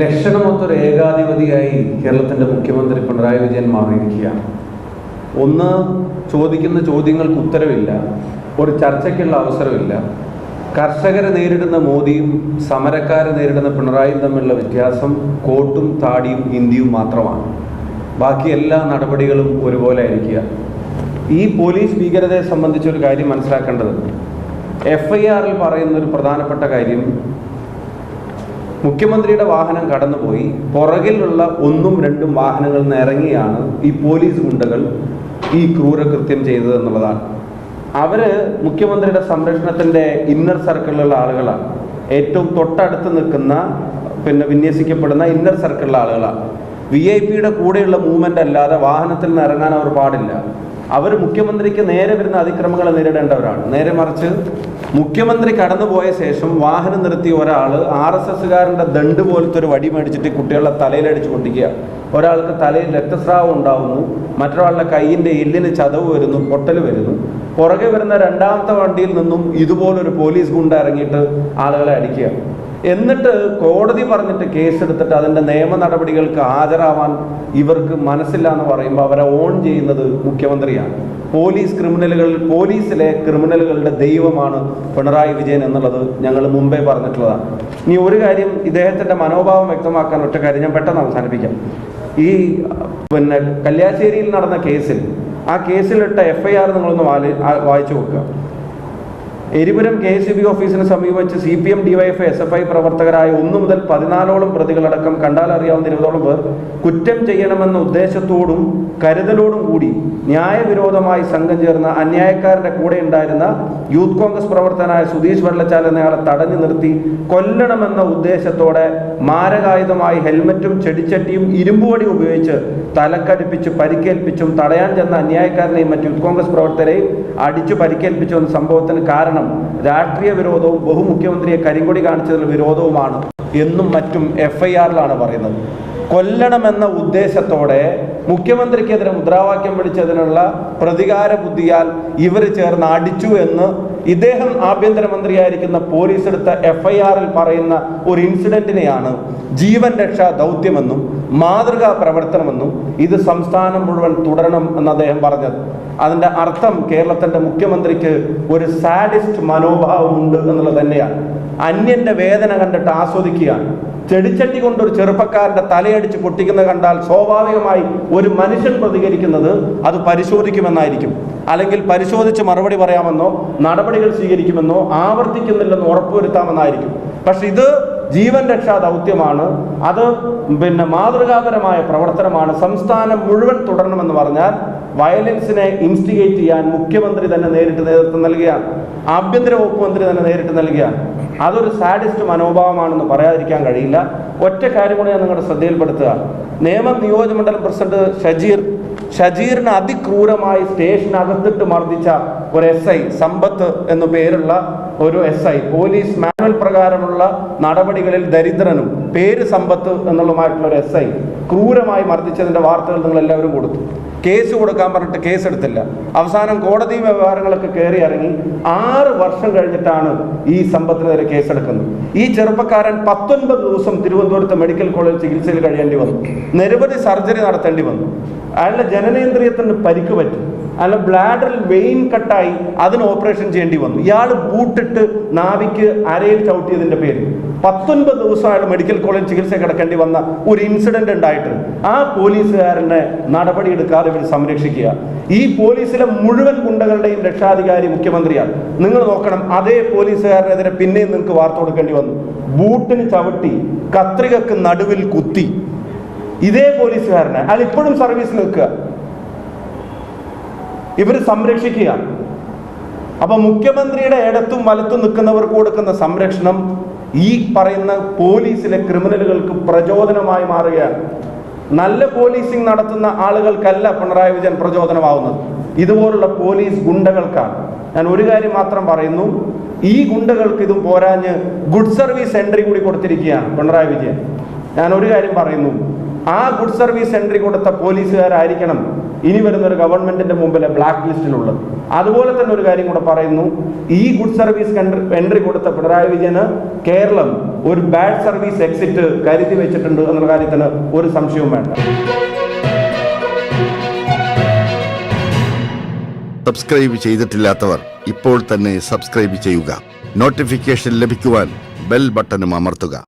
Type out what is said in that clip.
ലക്ഷണമൊത്തൊരു ഏകാധിപതിയായി കേരളത്തിന്റെ മുഖ്യമന്ത്രി പിണറായി വിജയൻ മാറിയിരിക്കുകയാണ്. ഒന്ന് ചോദിക്കുന്ന ചോദ്യങ്ങൾക്ക് ഉത്തരവില്ല. ഒരു ചർച്ചയ്ക്കുള്ള അവസരമില്ല. കർഷകരെ നേരിടുന്ന മോദിയും സമരക്കാരെ നേരിടുന്ന പിണറായിയും തമ്മിലുള്ള വ്യത്യാസം കോട്ടും താടിയും ഹിന്ദിയും മാത്രമാണ്. ബാക്കി എല്ലാ നടപടികളും ഒരുപോലെ ആയിരിക്കുക. ഈ പോലീസ് ഭീകരതയെ സംബന്ധിച്ചൊരു കാര്യം മനസ്സിലാക്കേണ്ടത് എഫ് ഐ ആറിൽ പറയുന്ന ഒരു പ്രധാനപ്പെട്ട കാര്യം മുഖ്യമന്ത്രിയുടെ വാഹനം കടന്നുപോയി. പുറകിലുള്ള ഒന്നും രണ്ടും വാഹനങ്ങളിൽ നിന്ന് ഇറങ്ങിയാണ് ഈ പോലീസ് ഗുണ്ടകൾ ഈ ക്രൂരകൃത്യം ചെയ്തത് എന്നുള്ളതാണ്. അവർ മുഖ്യമന്ത്രിയുടെ സംരക്ഷണത്തിന്റെ ഇന്നർ സർക്കിളിലുള്ള ആളുകളാണ്. ഏറ്റവും തൊട്ടടുത്ത് നിൽക്കുന്ന പിന്നെ വിന്യസിക്കപ്പെടുന്ന ഇന്നർ സർക്കിളിലുള്ള ആളുകളാണ്. വി ഐ പിയുടെ കൂടെയുള്ള മൂവ്മെന്റ് അല്ലാതെ വാഹനത്തിൽ നിന്ന് ഇറങ്ങാൻ അവർ പാടില്ല. അവർ മുഖ്യമന്ത്രിക്ക് നേരെ വരുന്ന അതിക്രമങ്ങളെ നേരിടേണ്ടവരാണ്. നേരെ മറിച്ച് മുഖ്യമന്ത്രി കടന്നുപോയ ശേഷം വാഹനം നിർത്തിയ ഒരാൾ ആർ എസ് എസ്സുകാരന്റെ ദണ്ട് പോലത്തെ ഒരു വടി മേടിച്ചിട്ട് കുട്ടികളുടെ തലയിലടിച്ച് പൊട്ടിക്കുക ഒരാൾക്ക് തലയിൽ രക്തസ്രാവം ഉണ്ടാവുന്നു മറ്റൊരാളുടെ കൈയിന്റെ എല്ലിന് ചതവ് വരുന്നു പൊട്ടൽ വരുന്നു. പുറകെ വരുന്ന രണ്ടാമത്തെ വണ്ടിയിൽ നിന്നും ഇതുപോലൊരു പോലീസ് ഗുണ്ട ഇറങ്ങിയിട്ട് ആളുകളെ അടിക്കുക. എന്നിട്ട് കോടതി പറഞ്ഞിട്ട് കേസെടുത്തിട്ട് അതിന്റെ നിയമ നടപടികൾക്ക് ഹാജരാവാൻ ഇവർക്ക് മനസ്സില്ല എന്ന് പറയുമ്പോൾ അവരെ ഓൺ ചെയ്യുന്നത് മുഖ്യമന്ത്രിയാണ്. പോലീസ് ക്രിമിനലുകൾ പോലീസിലെ ക്രിമിനലുകളുടെ ദൈവമാണ് പിണറായി വിജയൻ എന്നുള്ളത് ഞങ്ങൾ മുമ്പേ പറഞ്ഞിട്ടുള്ളതാണ്. ഇനി ഒരു കാര്യം ഇദ്ദേഹത്തിന്റെ മനോഭാവം വ്യക്തമാക്കാൻ ഒറ്റ കാര്യം ഞാൻ പെട്ടെന്ന് അവസാനിപ്പിക്കാം. ഈ പിന്നെ കല്യാശ്ശേരിയിൽ നടന്ന കേസിൽ ആ കേസിലിട്ട എഫ് ഐ ആർ നിങ്ങളൊന്ന് വായിച്ചു നോക്കുക. എരിപുരം കെ എസ് ബി ഓഫീസിന് സമീപിച്ച് C P M DYF S F I പ്രവർത്തകരായ ഒന്നു മുതൽ പതിനാലോളം പ്രതികളടക്കം കണ്ടാൽ അറിയാവുന്ന ഇരുപതോളം പേർ കുറ്റം ചെയ്യണമെന്ന ഉദ്ദേശത്തോടും കരുതലോടും കൂടി ന്യായവിരോധമായി സംഘം ചേർന്ന അന്യായക്കാരുടെ കൂടെ ഉണ്ടായിരുന്ന യൂത്ത് കോൺഗ്രസ് പ്രവർത്തകനായ സുധീഷ് വെള്ളച്ചാൽ എന്നയാളെ തടഞ്ഞു നിർത്തി കൊല്ലണമെന്ന ഉദ്ദേശത്തോടെ മാരകായുധമായി ഹെൽമറ്റും ചെടിച്ചട്ടിയും ഇരുമ്പുവടിയും ഉപയോഗിച്ച് തലക്കടിപ്പിച്ച് പരിക്കേൽപ്പിച്ചും തടയാൻ ചെന്ന അന്യായക്കാരനെയും മറ്റ് യൂത്ത് കോൺഗ്രസ് പ്രവർത്തകരെയും അടിച്ചു പരിക്കേൽപ്പിച്ചു എന്ന സംഭവത്തിന് കാരണം രാഷ്ട്രീയ വിരോധവും ബഹുമുഖ്യമന്ത്രിയെ കരിങ്കൊടി കാണിച്ചതിൽ വിരോധവുമാണ് എന്നും മറ്റും എഫ് ഐ ആറിലാണ് പറയുന്നത്. കൊല്ലണമെന്ന ഉദ്ദേശത്തോടെ മുഖ്യമന്ത്രിക്കെതിരെ മുദ്രാവാക്യം വിളിച്ചതിനുള്ള പ്രതികാര ബുദ്ധിയാൽ ഇവർ ചേർന്ന് അടിച്ചു എന്ന് ഇദ്ദേഹം ആഭ്യന്തരമന്ത്രിയായിരിക്കുന്ന പോലീസ് എടുത്ത എഫ് ഐ ആറിൽ പറയുന്ന ഒരു ഇൻസിഡന്റിനെയാണ് ജീവൻ രക്ഷാ ദൗത്യമെന്നും മാതൃകാ പ്രവർത്തനമെന്നും ഇത് സംസ്ഥാനം മുഴുവൻ തുടരണം എന്ന് അദ്ദേഹം പറഞ്ഞത്. അതിന്റെ അർത്ഥം കേരളത്തിന്റെ മുഖ്യമന്ത്രിക്ക് ഒരു സാഡിസ്റ്റ് മനോഭാവമുണ്ട് എന്നുള്ളത് തന്നെയാണ്. അന്യന്റെ വേദന കണ്ടിട്ട് ആസ്വദിക്കുകയാണ്. ചെടിച്ചട്ടി കൊണ്ട് ഒരു ചെറുപ്പക്കാരന്റെ തലയടിച്ച് പൊട്ടിക്കുന്നത് കണ്ടാൽ സ്വാഭാവികമായി ഒരു മനുഷ്യൻ പ്രതികരിക്കുന്നത് അത് പരിശോധിക്കുമെന്നായിരിക്കും. അല്ലെങ്കിൽ പരിശോധിച്ച് മറുപടി പറയാമെന്നോ നടപടികൾ സ്വീകരിക്കുമെന്നോ ആവർത്തിക്കുന്നില്ലെന്ന് ഉറപ്പുവരുത്താമെന്നായിരിക്കും. പക്ഷെ ഇത് ജീവൻ രക്ഷാ ദൗത്യമാണ്. അത് പിന്നെ മാതൃകാപരമായ പ്രവർത്തനമാണ്. സംസ്ഥാനം മുഴുവൻ തുടരണമെന്ന് പറഞ്ഞാൽ വയലൻസിനെ ഇൻസ്റ്റിഗേറ്റ് ചെയ്യാൻ മുഖ്യമന്ത്രി തന്നെ നേരിട്ട് നേതൃത്വം നൽകുകയാണ്. ആഭ്യന്തര വകുപ്പ് മന്ത്രി തന്നെ നേരിട്ട് നൽകുകയാണ്. അതൊരു സാഡിസ്റ്റ് മനോഭാവമാണെന്ന് പറയാതിരിക്കാൻ കഴിയില്ല. ഒറ്റ കാര്യം കൂടി ഞാൻ നിങ്ങളുടെ ശ്രദ്ധയിൽപ്പെടുത്തുക. നേമം നിയോജകമണ്ഡലം പ്രസിഡന്റ് ഷജീർ ഷജീറിനെ അതിക്രൂരമായി സ്റ്റേഷനകത്തിട്ട് മർദ്ദിച്ച ഒരു എസ് ഐ സമ്പത്ത് എന്നു പേരുള്ള ഒരു എസ് ഐ പോലീസ് മാനുവൽ പ്രകാരമുള്ള നടപടികളിൽ ദരിദ്രനും പേര് സമ്പത്ത് എന്നുള്ളതുമായിട്ടുള്ള ഒരു എസ് ഐ ക്രൂരമായി മർദ്ദിച്ചതിന്റെ വാർത്തകൾ നിങ്ങൾ എല്ലാവരും കൊടുത്തു. കേസ് കൊടുക്കാൻ പറഞ്ഞിട്ട് കേസ് എടുത്തില്ല അവസാനം കോടതി വ്യവഹാരങ്ങളൊക്കെ കയറി ഇറങ്ങി ആറ് വർഷം കഴിഞ്ഞിട്ടാണ് ഈ സമ്പത്തിനെതിരെ കേസെടുക്കുന്നത്. ഈ ചെറുപ്പക്കാരൻ പത്തൊൻപത് ദിവസം തിരുവനന്തപുരത്ത് മെഡിക്കൽ കോളേജ് ചികിത്സയിൽ കഴിയേണ്ടി വന്നു. നിരവധി സർജറി നടത്തേണ്ടി വന്നു. അയാളുടെ ജനനേന്ദ്രിയത്തിന് പരിക്ക് പറ്റി. അയാളുടെ ബ്ലാഡറിൽ വെയിൻ കട്ടായി അതിന് ഓപ്പറേഷൻ ചെയ്യേണ്ടി വന്നു. ഇയാൾ ബൂട്ടിട്ട് നാവിക്ക് അരയിൽ ചവിട്ടിയതിന്റെ പേര്. പത്തൊൻപത് ദിവസം അയാൾ മെഡിക്കൽ കോളേജ് ചികിത്സ കിടക്കേണ്ടി വന്ന ഒരു ഇൻസിഡന്റ് ഉണ്ടായിട്ടുണ്ട്. ആ പോലീസുകാരനെ നടപടി എടുക്കാതെ ഇവർ സംരക്ഷിക്കുക. ഈ പോലീസിലെ മുഴുവൻ ഗുണ്ടകളുടെയും രക്ഷാധികാരി മുഖ്യമന്ത്രിയാണ്. നിങ്ങൾ നോക്കണം അതേ പോലീസുകാരനെതിരെ പിന്നെയും നിങ്ങൾക്ക് വാർത്ത കൊടുക്കേണ്ടി വന്നു. ബൂട്ടിന് ചവിട്ടി കത്രികക്ക് നടുവിൽ കുത്തി. ഇതേ പോലീസുകാരനെ അയാൾ ഇപ്പോഴും സർവീസിൽ നിൽക്കുക. ഇവർ സംരക്ഷിക്കുക. അപ്പൊ മുഖ്യമന്ത്രിയുടെ ഇടത്തും വലത്തും നിൽക്കുന്നവർക്ക് കൊടുക്കുന്ന സംരക്ഷണം ഈ പറയുന്ന പോലീസിലെ ക്രിമിനലുകൾക്ക് പ്രചോദനമായി മാറുകയാണ്. നല്ല പോലീസിംഗ് നടത്തുന്ന ആളുകൾക്കല്ല പിണറായി വിജയൻ പ്രചോദനമാവുന്നത്. ഇതുപോലുള്ള പോലീസ് ഗുണ്ടകൾക്കാണ്. ഞാൻ ഒരു കാര്യം മാത്രം പറയുന്നു. ഈ ഗുണ്ടകൾക്ക് ഇതും പോരാഞ്ഞ് ഗുഡ് സർവീസ് എൻട്രി കൂടി കൊടുത്തിരിക്കുകയാണ് പിണറായി വിജയൻ. ഞാൻ ഒരു കാര്യം പറയുന്നു. ആ ഗുഡ് സർവീസ് എൻട്രി കൊടുത്ത പോലീസുകാരായിരിക്കണം ഇനി വരുന്ന ഒരു ഗവൺമെന്റിന്റെ മുമ്പിലെ ബ്ലാക്ക് ലിസ്റ്റിലുള്ളത് അതുപോലെ തന്നെ ഒരു കാര്യം കൂടെ പറയുന്നു. ഈ ഗുഡ് സർവീസ് എൻട്രി കൊടുത്ത പിണറായി വിജയന് കേരളം ഒരു ബാഡ് സർവീസ് എക്സിറ്റ് കരുതി വെച്ചിട്ടുണ്ട് എന്നുള്ള കാര്യത്തിന് ഒരു സംശയവും വേണ്ട. സബ്സ്ക്രൈബ് ചെയ്തിട്ടില്ലാത്തവർ ഇപ്പോൾ തന്നെ സബ്സ്ക്രൈബ് ചെയ്യുക. നോട്ടിഫിക്കേഷൻ ലഭിക്കുവാൻ ബെൽ ബട്ടണും അമർത്തുക.